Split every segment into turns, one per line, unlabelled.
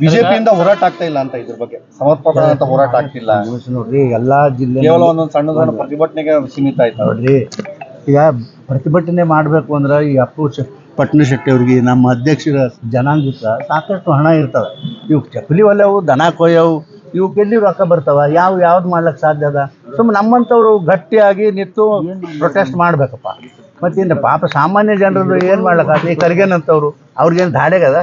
ಬಿಜೆಪಿಯಿಂದ ಹೋರಾಟ ಆಗ್ತಾ ಇಲ್ಲ ಅಂತ ಇದ್ರ ಬಗ್ಗೆ. ಸಮರ್ಪಕ ಹೋರಾಟ ಆಗ್ತಿಲ್ಲ.
ನೋಡ್ರಿ ಎಲ್ಲಾ ಜಿಲ್ಲೆ
ಕೇವಲ ಒಂದೊಂದು ಸಣ್ಣ ಸಣ್ಣ ಪ್ರತಿಭಟನೆಗೆ ಸೀಮಿತ ಆಯ್ತು.
ನೋಡ್ರಿ ಈಗ ಪ್ರತಿಭಟನೆ ಮಾಡಬೇಕು ಅಂದ್ರೆ ಈ ಅಪ್ರೋಚ್ ಪಟ್ನಶೆಟ್ಟಿ ಅವ್ರಿಗೆ ನಮ್ಮ ಅಧ್ಯಕ್ಷರ ಜನಾಂಗಕ್ಕೆ ಸಾಕಷ್ಟು ಹಣ ಇರ್ತವೆ. ಇವು ಚಪ್ಪಲಿ ಒಲೆವು ದನ ಕೊಯ್ಯವು ಇವಕ್ಕೆ ಎಲ್ಲಿ ರೊಕ್ಕ ಬರ್ತಾವ ಯಾವ ಯಾವ್ದು ಮಾಡ್ಲಿಕ್ಕೆ ಸಾಧ್ಯ ಅದ? ಸುಮ್ಮನೆ ನಮ್ಮಂಥವ್ರು ಗಟ್ಟಿಯಾಗಿ ನಿಂತು ಪ್ರೊಟೆಸ್ಟ್ ಮಾಡ್ಬೇಕಪ್ಪ. ಮತ್ತೇನು ಪಾಪ ಸಾಮಾನ್ಯ ಜನರದ್ದು ಏನು ಮಾಡ್ಲಕ್ಕ ಈ ಕರಿಗೇನಂತವ್ರು ಅವ್ರಿಗೇನು ದಾಡೆಗದ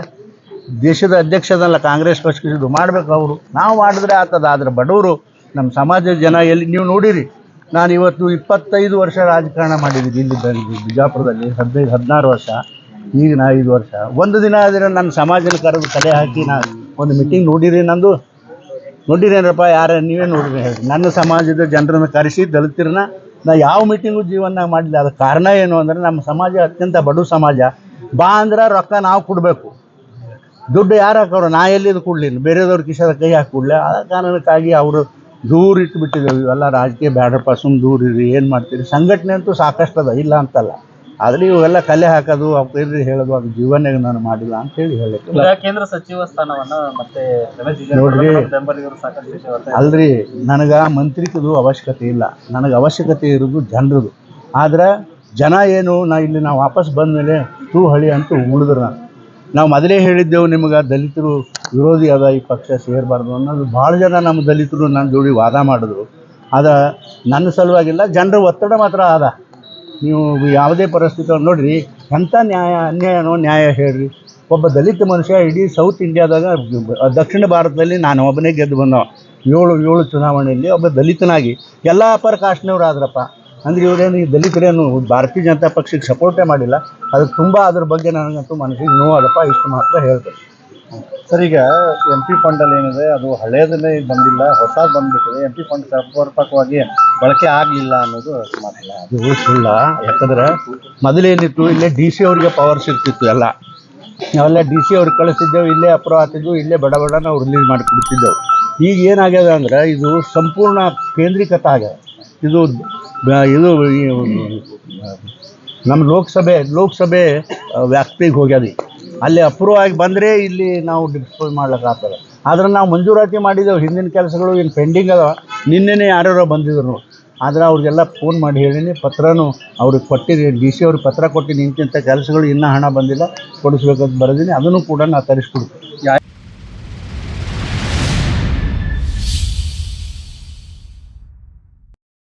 ದೇಶದ ಅಧ್ಯಕ್ಷದಲ್ಲ ಕಾಂಗ್ರೆಸ್ ಪಕ್ಷದ್ದು ಮಾಡ್ಬೇಕು ಅವರು. ನಾವು ಮಾಡಿದ್ರೆ ಆಗ್ತದ ಆದ್ರೆ ಬಡವರು ನಮ್ಮ ಸಮಾಜದ ಜನ ಎಲ್ಲಿ, ನೀವು ನೋಡಿರಿ, ನಾನು ಇವತ್ತು ಇಪ್ಪತ್ತೈದು ವರ್ಷ ರಾಜಕಾರಣ ಮಾಡಿದ್ದೀನಿ, ಇಲ್ಲಿ ಬಿಜಾಪುರದಲ್ಲಿ, ಹದಿನೈದು, ಹದಿನಾರು ವರ್ಷ ಈಗ ನಾ ಐದು ವರ್ಷ. ಒಂದು ದಿನ ಆದರೆ ನನ್ನ ಸಮಾಜನ ಕರೆದು ತಲೆ ಹಾಕಿ ನಾನು ಒಂದು ಮೀಟಿಂಗ್ ನೋಡಿರಿ ನಂದು. ನೋಡಿರೇನಪ್ಪ ಯಾರ, ನೀವೇ ನೋಡಿರಿ ಹೇಳಿ. ನನ್ನ ಸಮಾಜದ ಜನರನ್ನು ಕರೆಸಿ ದಲಿತರನ್ನ, ನಾ ಯಾವ ಮೀಟಿಂಗು ಜೀವನ ಮಾಡಿಲ್ಲ. ಅದಕ್ಕೆ ಕಾರಣ ಏನು ಅಂದರೆ, ನಮ್ಮ ಸಮಾಜ ಅತ್ಯಂತ ಬಡ ಸಮಾಜ. ಬಾ ಅಂದ್ರೆ ರೊಕ್ಕ ನಾವು ಕೊಡಬೇಕು. ದುಡ್ಡು ಯಾರು ಹಾಕೋರು? ನಾ ಎಲ್ಲಿದು ಕೊಡ್ಲಿಲ್ಲ. ಬೇರೆದವ್ರ ಕಿಶದ ಕೈ ಹಾಕಿ ಕೊಡ್ಲಿ. ಆ ಕಾರಣಕ್ಕಾಗಿ ಅವರು ದೂರ ಇಟ್ಬಿಟ್ಟಿದ್ದೇವೆ ಇವೆಲ್ಲ ರಾಜಕೀಯ ಬ್ಯಾಡ್ರಪ್ಪ ಸುಮ್ ದೂರ ಇರಿ ಏನು ಮಾಡ್ತೀರಿ? ಸಂಘಟನೆ ಅಂತೂ ಸಾಕಷ್ಟು ಅದ. ಇಲ್ಲ ಅಂತಲ್ಲ. ಆದರೆ ಇವೆಲ್ಲ ಕಲೆ ಹಾಕೋದು ಅವ್ರಿಗೆ ಹೇಳೋದು ಅದು ಜೀವನಾಗ ನಾನು ಮಾಡಿಲ್ಲ ಅಂತ ಹೇಳಿ ಹೇಳಕ್ಕೆ
ಕೇಂದ್ರ ಸಚಿವ ಸ್ಥಾನವನ್ನ ಮತ್ತೆ
ನೋಡ್ರಿ. ಅಲ್ರಿ ನನಗೆ ಮಂತ್ರಿಕದು ಅವಶ್ಯಕತೆ ಇಲ್ಲ. ನನಗೆ ಅವಶ್ಯಕತೆ ಇರೋದು ಜನರದು. ಆದರೆ ಜನ ಏನು ನಾ ಇಲ್ಲಿ ನಾವು ವಾಪಸ್ ಬಂದ ಮೇಲೆ ತೂ ಹಳಿ ಅಂತೂ ಉಳಿದ್ರು ನಾನು. ನಾವು ಮೊದಲೇ ಹೇಳಿದ್ದೆವು ನಿಮಗೆ, ದಲಿತರು ವಿರೋಧಿ ಅದ, ಈ ಪಕ್ಷ ಸೇರಬಾರ್ದು ಅನ್ನೋದು. ಭಾಳ ಜನ ನಮ್ಮ ದಲಿತರು ನನ್ನ ಜೋಡಿ ವಾದ ಮಾಡಿದ್ರು. ಆದರೆ ನನ್ನ ಸಲುವಾಗಿಲ್ಲ, ಜನರ ಒತ್ತಡ ಮಾತ್ರ ಆದ. ನೀವು ಯಾವುದೇ ಪರಿಸ್ಥಿತಿ, ನೋಡಿರಿ ಎಂಥ ನ್ಯಾಯ, ಅನ್ಯಾಯನೋ ನ್ಯಾಯ ಹೇಳ್ರಿ. ಒಬ್ಬ ದಲಿತ ಮನುಷ್ಯ ಇಡೀ ಸೌತ್ ಇಂಡಿಯಾದಾಗ ದಕ್ಷಿಣ ಭಾರತದಲ್ಲಿ ನಾನು ಒಬ್ಬನೇ ಗೆದ್ದು ಬಂದವ ಏಳು ಏಳು ಚುನಾವಣೆಯಲ್ಲಿ ಒಬ್ಬ ದಲಿತನಾಗಿ. ಎಲ್ಲ ಅಪರ ಕಾಸ್ಟ್ನವ್ರು ಆದ್ರಪ್ಪ. ಅಂದ್ರೆ ಇವರೇನು ಈ ದಲಿತರೇನು, ಭಾರತೀಯ ಜನತಾ ಪಕ್ಷಕ್ಕೆ ಸಪೋರ್ಟೇ ಮಾಡಿಲ್ಲ. ಅದಕ್ಕೆ ತುಂಬ ಅದ್ರ ಬಗ್ಗೆ ನನಗಂತೂ ಮನಸ್ಸಿಗೆ ನೋವಾದಪ್ಪ ಇಷ್ಟು ಮಾತ್ರ ಹೇಳ್ತೇನೆ
ಸರ್, ಈಗ ಎಂ ಪಿ ಫಂಡಲ್ಲಿ ಏನಿದೆ, ಅದು ಹಳೇದನ್ನೇ ಬಂದಿಲ್ಲ, ಹೊಸದು ಬಂದ್ಬಿಟ್ಟಿದೆ. ಎಂ ಪಿ ಫಂಡ್ ಸಮರ್ಪಕವಾಗಿ ಬಳಕೆ ಆಗಲಿಲ್ಲ ಅನ್ನೋದು ಮಾತಿಲ್ಲ
ಅದು ಸುಳ್ಳ ಯಾಕಂದ್ರೆ ಮೊದಲೇನಿತ್ತು ಇಲ್ಲೇ ಡಿ ಸಿ ಅವ್ರಿಗೆ ಪವರ್ಸ್ ಇರ್ತಿತ್ತು ಎಲ್ಲ. ನಾವೆಲ್ಲ ಡಿ ಸಿ ಅವ್ರಿಗೆ ಕಳಿಸಿದ್ದೆವು, ಇಲ್ಲೇ ಅಪ್ರೂವ್ ಆಗ್ತಿದ್ದು ಇಲ್ಲೇ ಬಡ ಬಡ ನಾವು ರಿಲೀಸ್ ಮಾಡಿಕೊಡ್ತಿದ್ದೆವು. ಈಗ ಏನಾಗ್ಯದ ಅಂದ್ರೆ, ಇದು ಸಂಪೂರ್ಣ ಕೇಂದ್ರೀಕೃತ ಆಗ್ಯದ. ಇದು ಇದು ನಮ್ಮ ಲೋಕಸಭೆ ಲೋಕಸಭೆ ವ್ಯಾಪ್ತಿಗೆ ಹೋಗ್ಯದ ಅಲ್ಲಿ ಅಪ್ರೂವ್ ಆಗಿ ಬಂದರೆ ಇಲ್ಲಿ ನಾವು ಡಿಸ್ಪೋಸ್ ಮಾಡ್ಲಿಕ್ಕೆ ಆದ್ರೆ ನಾವು ಮಂಜೂರಾತಿ ಮಾಡಿದೆವು, ಹಿಂದಿನ ಕೆಲಸಗಳು ಏನು ಪೆಂಡಿಂಗ್ ಅದಾವ. ನಿನ್ನೆನೇ ಯಾರ್ಯಾರೋ ಬಂದಿದ್ರು ಆದರೆ ಅವ್ರಿಗೆಲ್ಲ ಫೋನ್ ಮಾಡಿ ಹೇಳೀನಿ, ಪತ್ರನೂ ಅವ್ರಿಗೆ ಕೊಟ್ಟಿರಿ ಡಿ ಸಿ ಅವ್ರಿಗೆ ಪತ್ರ ಕೊಟ್ಟು ಇಂತಿಂಥ ಕೆಲಸಗಳು ಇನ್ನೂ ಹಣ ಬಂದಿಲ್ಲ, ಕೊಡಿಸ್ಬೇಕಂತ ಬರೆದೀನಿ, ಅದನ್ನು ಕೂಡ ನಾನು ತರಿಸ್ಕೊಡ್ತೀನಿ.